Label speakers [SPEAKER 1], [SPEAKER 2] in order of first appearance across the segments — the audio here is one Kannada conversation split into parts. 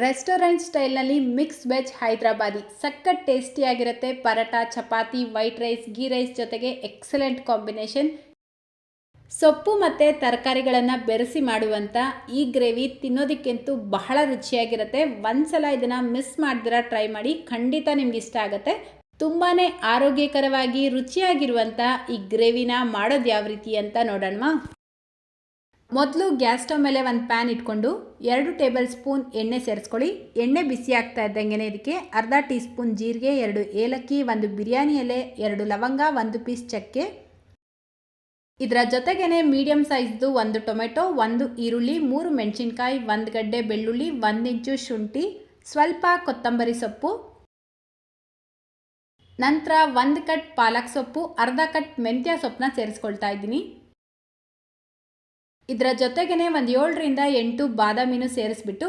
[SPEAKER 1] Restaurant ಸ್ಟೈಲ್ನಲ್ಲಿ mix veg Hyderabadi. ಸಖತ್ ಟೇಸ್ಟಿಯಾಗಿರುತ್ತೆ parotta chapati, white rice, ghee rice ಜೊತೆಗೆ ಎಕ್ಸಲೆಂಟ್ ಕಾಂಬಿನೇಷನ್. ಸೊಪ್ಪು ಮತ್ತು ತರಕಾರಿಗಳನ್ನು ಬೆರೆಸಿ ಮಾಡುವಂಥ ಈ ಗ್ರೇವಿ ತಿನ್ನೋದಕ್ಕಂತೂ ಬಹಳ ರುಚಿಯಾಗಿರುತ್ತೆ. ಒಂದ್ಸಲ ಇದನ್ನು ಮಿಸ್ ಮಾಡಿದಿರ ಟ್ರೈ ಮಾಡಿ, ಖಂಡಿತ ನಿಮ್ಗೆ ಇಷ್ಟ ಆಗುತ್ತೆ. ತುಂಬಾ ಆರೋಗ್ಯಕರವಾಗಿ ರುಚಿಯಾಗಿರುವಂಥ ಈ ಗ್ರೇವಿನ ಮಾಡೋದು ಯಾವ ರೀತಿ ಅಂತ ನೋಡೋಣ ಮೊದಲು ಗ್ಯಾಸ್ ಸ್ಟವ್ ಮೇಲೆ ಒಂದು ಪ್ಯಾನ್ ಇಟ್ಕೊಂಡು ಎರಡು ಟೇಬಲ್ ಸ್ಪೂನ್ ಎಣ್ಣೆ ಸೇರಿಸ್ಕೊಳ್ಳಿ. ಎಣ್ಣೆ ಬಿಸಿ ಆಗ್ತಾ ಇದ್ದಂಗೆ ಇದಕ್ಕೆ ಅರ್ಧ ಟೀ ಸ್ಪೂನ್ ಜೀರಿಗೆ, ಎರಡು ಏಲಕ್ಕಿ, ಒಂದು ಬಿರಿಯಾನಿ ಎಲೆ, ಎರಡು ಲವಂಗ, ಒಂದು ಪೀಸ್ ಚಕ್ಕೆ. ಇದರ ಜೊತೆಗೇನೆ ಮೀಡಿಯಮ್ ಸೈಜ್ದು ಒಂದು ಟೊಮೆಟೊ, ಒಂದು ಈರುಳ್ಳಿ, ಮೂರು ಮೆಣಸಿನ್ಕಾಯಿ, ಒಂದು ಗಡ್ಡೆ ಬೆಳ್ಳುಳ್ಳಿ, ಒಂದು ಇಂಚು ಶುಂಠಿ, ಸ್ವಲ್ಪ ಕೊತ್ತಂಬರಿ ಸೊಪ್ಪು. ನಂತರ ಒಂದು ಕಟ್ ಪಾಲಕ್ ಸೊಪ್ಪು, ಅರ್ಧ ಕಟ್ ಮೆಂತ್ಯ ಸೊಪ್ಪನ್ನ ಸೇರಿಸ್ಕೊಳ್ತಾ ಇದ್ದೀನಿ. ಇದರ ಜೊತೆಗೇ ಒಂದು ಏಳರಿಂದ ಎಂಟು ಬಾದಾಮಿನೂ ಸೇರಿಸ್ಬಿಟ್ಟು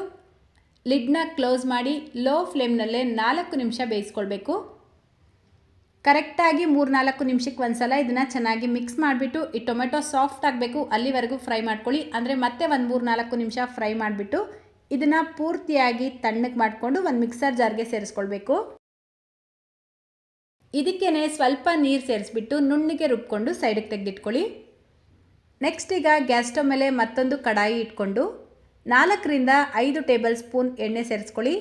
[SPEAKER 1] ಲಿಡ್ನ ಕ್ಲೋಸ್ ಮಾಡಿ ಲೋ ಫ್ಲೇಮ್ನಲ್ಲೇ ನಾಲ್ಕು ನಿಮಿಷ ಬೇಯಿಸ್ಕೊಳ್ಬೇಕು. ಕರೆಕ್ಟಾಗಿ ಮೂರು ನಾಲ್ಕು ನಿಮಿಷಕ್ಕೆ ಒಂದು ಸಲ ಇದನ್ನು ಚೆನ್ನಾಗಿ ಮಿಕ್ಸ್ ಮಾಡಿಬಿಟ್ಟು ಈ ಟೊಮೆಟೊ ಸಾಫ್ಟ್ ಆಗಬೇಕು, ಅಲ್ಲಿವರೆಗೂ ಫ್ರೈ ಮಾಡ್ಕೊಳ್ಳಿ. ಅಂದರೆ ಮತ್ತೆ ಒಂದು ಮೂರು ನಾಲ್ಕು ನಿಮಿಷ ಫ್ರೈ ಮಾಡಿಬಿಟ್ಟು ಇದನ್ನು ಪೂರ್ತಿಯಾಗಿ ತಣ್ಣಗೆ ಮಾಡಿಕೊಂಡು ಒಂದು ಮಿಕ್ಸರ್ ಜಾರ್ಗೆ ಸೇರಿಸ್ಕೊಳ್ಬೇಕು. ಇದಕ್ಕೇ ಸ್ವಲ್ಪ ನೀರು ಸೇರಿಸ್ಬಿಟ್ಟು ನುಣ್ಣಿಗೆ ರುಬ್ಕೊಂಡು ಸೈಡಿಗೆ ತೆಗೆದಿಟ್ಕೊಳ್ಳಿ. ನೆಕ್ಸ್ಟ್ ಈಗ ಗ್ಯಾಸ್ ಸ್ಟವ್ ಮೇಲೆ ಮತ್ತೊಂದು ಕಡಾಯಿ ಇಟ್ಕೊಂಡು ನಾಲ್ಕರಿಂದ ಐದು ಟೇಬಲ್ ಸ್ಪೂನ್ ಎಣ್ಣೆ ಸೇರಿಸ್ಕೊಳ್ಳಿ.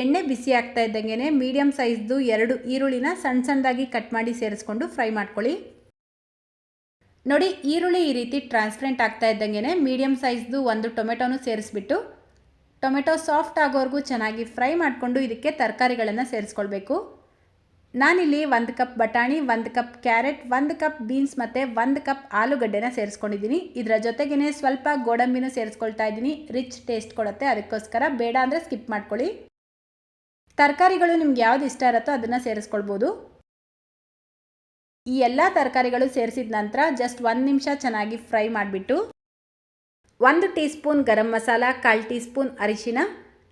[SPEAKER 1] ಎಣ್ಣೆ ಬಿಸಿ ಆಗ್ತಾ ಇದ್ದಂಗೆ ಮೀಡಿಯಮ್ ಸೈಜ್ದು ಎರಡು ಈರುಳ್ಳಿನ ಸಣ್ಣ ಸಣ್ಣದಾಗಿ ಕಟ್ ಮಾಡಿ ಸೇರಿಸ್ಕೊಂಡು ಫ್ರೈ ಮಾಡ್ಕೊಳ್ಳಿ. ನೋಡಿ, ಈರುಳ್ಳಿ ಈ ರೀತಿ ಟ್ರಾನ್ಸ್ಪರೆಂಟ್ ಆಗ್ತಾ ಇದ್ದಂಗೆ ಮೀಡಿಯಮ್ ಸೈಜ್ದು ಒಂದು ಟೊಮೆಟೊನು ಸೇರಿಸ್ಬಿಟ್ಟು ಟೊಮೆಟೊ ಸಾಫ್ಟ್ ಆಗೋವರೆಗೂ ಚೆನ್ನಾಗಿ ಫ್ರೈ ಮಾಡಿಕೊಂಡು ಇದಕ್ಕೆ ತರಕಾರಿಗಳನ್ನು ಸೇರಿಸ್ಕೊಳ್ಬೇಕು. ನಾನಿಲ್ಲಿ ಒಂದು ಕಪ್ ಬಟಾಣಿ, ಒಂದು ಕಪ್ ಕ್ಯಾರೆಟ್, ಒಂದು ಕಪ್ ಬೀನ್ಸ್ ಮತ್ತು ಒಂದು ಕಪ್ ಆಲೂಗಡ್ಡೆನ ಸೇರಿಸ್ಕೊಂಡಿದ್ದೀನಿ ಇದರ ಜೊತೆಗೇ ಸ್ವಲ್ಪ ಗೋಡಂಬಿನೂ ಸೇರಿಸ್ಕೊಳ್ತಾ ಇದ್ದೀನಿ. ರಿಚ್ ಟೇಸ್ಟ್ ಕೊಡುತ್ತೆ, ಅದಕ್ಕೋಸ್ಕರ ಬೇಡ ಅಂದರೆ ಸ್ಕಿಪ್ ಮಾಡ್ಕೊಳ್ಳಿ. ತರಕಾರಿಗಳು ನಿಮ್ಗೆ ಯಾವ್ದು ಇಷ್ಟ ಇರುತ್ತೋ ಅದನ್ನು ಸೇರಿಸ್ಕೊಳ್ಬೋದು. ಈ ಎಲ್ಲ ತರಕಾರಿಗಳು ಸೇರಿಸಿದ ನಂತರ ಜಸ್ಟ್ ಒಂದು ನಿಮಿಷ ಚೆನ್ನಾಗಿ ಫ್ರೈ ಮಾಡಿಬಿಟ್ಟು, ಒಂದು ಟೀ ಸ್ಪೂನ್ ಗರಂ ಮಸಾಲ, ಕಾಲು ಟೀ ಸ್ಪೂನ್ ಅರಿಶಿನ,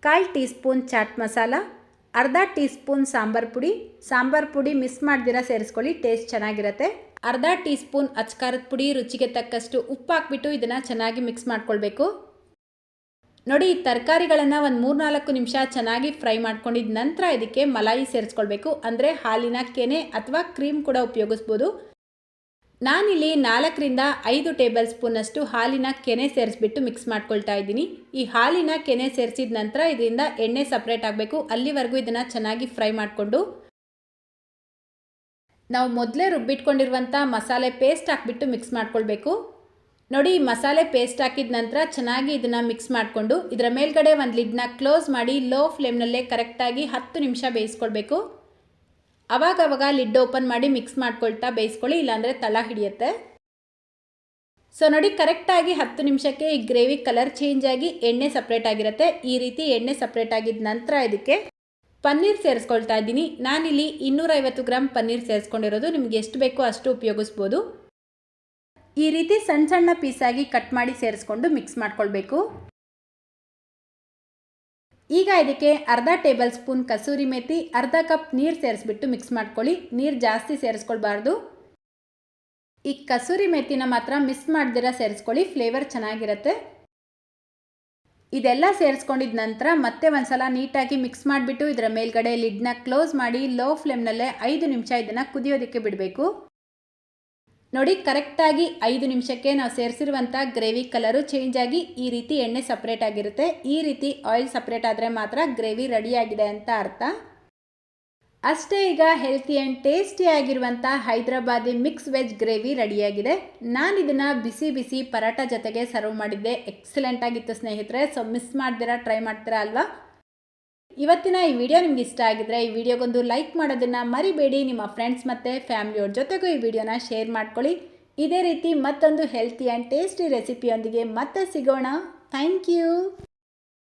[SPEAKER 1] ಕಾಲು ಟೀ ಸ್ಪೂನ್ ಚಾಟ್ ಮಸಾಲ ಅರ್ಧ ಟೀ ಸ್ಪೂನ್ ಸಾಂಬಾರ್ ಪುಡಿ. ಸಾಂಬಾರ್ ಪುಡಿ ಮಿಸ್ ಮಾಡ್ದಿರ ಸೇರಿಸ್ಕೊಳ್ಳಿ, ಟೇಸ್ಟ್ ಚೆನ್ನಾಗಿರುತ್ತೆ. ಅರ್ಧ ಟೀ ಸ್ಪೂನ್ ಅಚ್ಕಾರದ ಪುಡಿ, ರುಚಿಗೆ ತಕ್ಕಷ್ಟು ಉಪ್ಪು ಹಾಕ್ಬಿಟ್ಟು ಇದನ್ನು ಚೆನ್ನಾಗಿ ಮಿಕ್ಸ್ ಮಾಡ್ಕೊಳ್ಬೇಕು. ನೋಡಿ, ಈ ತರಕಾರಿಗಳನ್ನು ಒಂದು ಮೂರ್ನಾಲ್ಕು ನಿಮಿಷ ಚೆನ್ನಾಗಿ ಫ್ರೈ ಮಾಡ್ಕೊಂಡಿದ ನಂತರ ಇದಕ್ಕೆ ಮಲಾಯಿ ಸೇರಿಸ್ಕೊಳ್ಬೇಕು. ಅಂದರೆ ಹಾಲಿನ ಕೆನೆ ಅಥವಾ ಕ್ರೀಮ್ ಕೂಡ ಉಪಯೋಗಿಸ್ಬೋದು. ನಾನಿಲ್ಲಿ ನಾಲ್ಕರಿಂದ ಐದು ಟೇಬಲ್ ಸ್ಪೂನಷ್ಟು ಹಾಲಿನ ಕೆನೆ ಸೇರಿಸ್ಬಿಟ್ಟು ಮಿಕ್ಸ್ ಮಾಡ್ಕೊಳ್ತಾ ಇದ್ದೀನಿ. ಈ ಹಾಲಿನ ಕೆನೆ ಸೇರಿಸಿದ ನಂತರ ಇದರಿಂದ ಎಣ್ಣೆ ಸಪ್ರೇಟ್ ಆಗಬೇಕು. ಅಲ್ಲಿವರೆಗೂ ಇದನ್ನು ಚೆನ್ನಾಗಿ ಫ್ರೈ ಮಾಡಿಕೊಂಡು ನಾವು ಮೊದಲೇ ರುಬ್ಬಿಟ್ಕೊಂಡಿರುವಂಥ ಮಸಾಲೆ ಪೇಸ್ಟ್ ಹಾಕ್ಬಿಟ್ಟು ಮಿಕ್ಸ್ ಮಾಡ್ಕೊಳ್ಬೇಕು. ನೋಡಿ ಈ ಮಸಾಲೆ ಪೇಸ್ಟ್ ಹಾಕಿದ ನಂತರ ಚೆನ್ನಾಗಿ ಇದನ್ನು ಮಿಕ್ಸ್ ಮಾಡಿಕೊಂಡು, ಇದರ ಮೇಲ್ಗಡೆ ಒಂದು ಲಿಡ್ನ ಕ್ಲೋಸ್ ಮಾಡಿ ಲೋ ಫ್ಲೇಮ್ನಲ್ಲೇ ಕರೆಕ್ಟಾಗಿ ಹತ್ತು ನಿಮಿಷ ಬೇಯಿಸ್ಕೊಳ್ಬೇಕು. ಅವಾಗವಾಗ ಲಿಡ್ ಓಪನ್ ಮಾಡಿ ಮಿಕ್ಸ್ ಮಾಡ್ಕೊಳ್ತಾ ಬೇಯಿಸ್ಕೊಳ್ಳಿ, ಇಲ್ಲಾಂದರೆ ತಳ ಹಿಡಿಯುತ್ತೆ. ಸೊ ನೋಡಿ, ಕರೆಕ್ಟಾಗಿ ಹತ್ತು ನಿಮಿಷಕ್ಕೆ ಈ ಗ್ರೇವಿ ಕಲರ್ ಚೇಂಜ್ ಆಗಿ ಎಣ್ಣೆ ಸಪ್ರೇಟ್ ಆಗಿರುತ್ತೆ. ಈ ರೀತಿ ಎಣ್ಣೆ ಸಪ್ರೇಟ್ ಆಗಿದ ನಂತರ ಇದಕ್ಕೆ ಪನ್ನೀರ್ ಸೇರಿಸ್ಕೊಳ್ತಾ ಇದ್ದೀನಿ. ನಾನಿಲ್ಲಿ ಇನ್ನೂರೈವತ್ತು ಗ್ರಾಮ್ ಪನ್ನೀರ್ ಸೇರಿಸ್ಕೊಂಡಿರೋದು. ನಿಮ್ಗೆ ಎಷ್ಟು ಬೇಕೋ ಅಷ್ಟು ಉಪಯೋಗಿಸ್ಬೋದು. ಈ ರೀತಿ ಸಣ್ಣ ಸಣ್ಣ ಪೀಸಾಗಿ ಕಟ್ ಮಾಡಿ ಸೇರಿಸ್ಕೊಂಡು ಮಿಕ್ಸ್ ಮಾಡ್ಕೊಳ್ಬೇಕು. ಈಗ ಇದಕ್ಕೆ ಅರ್ಧ ಟೇಬಲ್ ಸ್ಪೂನ್ ಕಸೂರಿ ಮೇಥಿ ಅರ್ಧ ಕಪ್ ನೀರು ಸೇರಿಸ್ಬಿಟ್ಟು ಮಿಕ್ಸ್ ಮಾಡ್ಕೊಳ್ಳಿ. ನೀರು ಜಾಸ್ತಿ ಸೇರಿಸ್ಕೊಳ್ಬಾರ್ದು. ಈ ಕಸೂರಿ ಮೇಥಿನ ಮಾತ್ರ ಮಿಸ್ ಮಾಡ್ದಿರ ಸೇರಿಸ್ಕೊಳ್ಳಿ ಫ್ಲೇವರ್ ಚೆನ್ನಾಗಿರುತ್ತೆ. ಇದೆಲ್ಲ ಸೇರಿಸ್ಕೊಂಡಿದ ನಂತರ ಮತ್ತೆ ಒಂದ್ಸಲ ನೀಟಾಗಿ ಮಿಕ್ಸ್ ಮಾಡಿಬಿಟ್ಟು ಇದರ ಮೇಲ್ಗಡೆ ಲಿಡ್ನ ಕ್ಲೋಸ್ ಮಾಡಿ ಲೋ ಫ್ಲೇಮ್ನಲ್ಲೇ ಐದು ನಿಮಿಷ ಇದನ್ನು ಕುದಿಯೋದಕ್ಕೆ ಬಿಡಬೇಕು. ನೋಡಿ, ಕರೆಕ್ಟಾಗಿ ಐದು ನಿಮಿಷಕ್ಕೆ ನಾವು ಸೇರಿಸಿರುವಂಥ ಗ್ರೇವಿ ಕಲರು ಚೇಂಜ್ ಆಗಿ ಈ ರೀತಿ ಎಣ್ಣೆ ಸಪ್ರೇಟ್ ಆಗಿರುತ್ತೆ. ಈ ರೀತಿ ಆಯಿಲ್ ಸಪ್ರೇಟ್ ಆದರೆ ಮಾತ್ರ ಗ್ರೇವಿ ರೆಡಿಯಾಗಿದೆ ಅಂತ ಅರ್ಥ. ಅಷ್ಟೇ ಈಗ ಹೆಲ್ತಿ ಆ್ಯಂಡ್ ಟೇಸ್ಟಿ ಆಗಿರುವಂಥ ಹೈದ್ರಾಬಾದಿ ಮಿಕ್ಸ್ ವೆಜ್ ಗ್ರೇವಿ ರೆಡಿಯಾಗಿದೆ ನಾನು ಇದನ್ನು ಬಿಸಿ ಬಿಸಿ ಪರಾಟ ಜೊತೆಗೆ ಸರ್ವ್ ಮಾಡಿದ್ದೆ. ಎಕ್ಸಲೆಂಟ್ ಆಗಿತ್ತು ಸ್ನೇಹಿತರೆ. ಸೊ ಮಿಸ್ ಮಾಡ್ದಿರಾ ಟ್ರೈ ಮಾಡ್ತೀರಾ ಅಲ್ವಾ? ಇವತ್ತಿನ ಈ ವಿಡಿಯೋ ನಿಮ್ಗೆ ಇಷ್ಟ ಆಗಿದ್ರೆ ಈ ವಿಡಿಯೋಗೊಂದು ಲೈಕ್ ಮಾಡೋದನ್ನು ಮರಿಬೇಡಿ. ನಿಮ್ಮ ಫ್ರೆಂಡ್ಸ್ ಮತ್ತು ಫ್ಯಾಮಿಲಿಯವ್ರ ಜೊತೆಗೂ ಈ ವಿಡಿಯೋನ ಶೇರ್ ಮಾಡ್ಕೊಳ್ಳಿ. ಇದೇ ರೀತಿ ಮತ್ತೊಂದು ಹೆಲ್ತಿ ಆ್ಯಂಡ್ ಟೇಸ್ಟಿ ರೆಸಿಪಿಯೊಂದಿಗೆ ಮತ್ತೆ ಸಿಗೋಣ. Thank you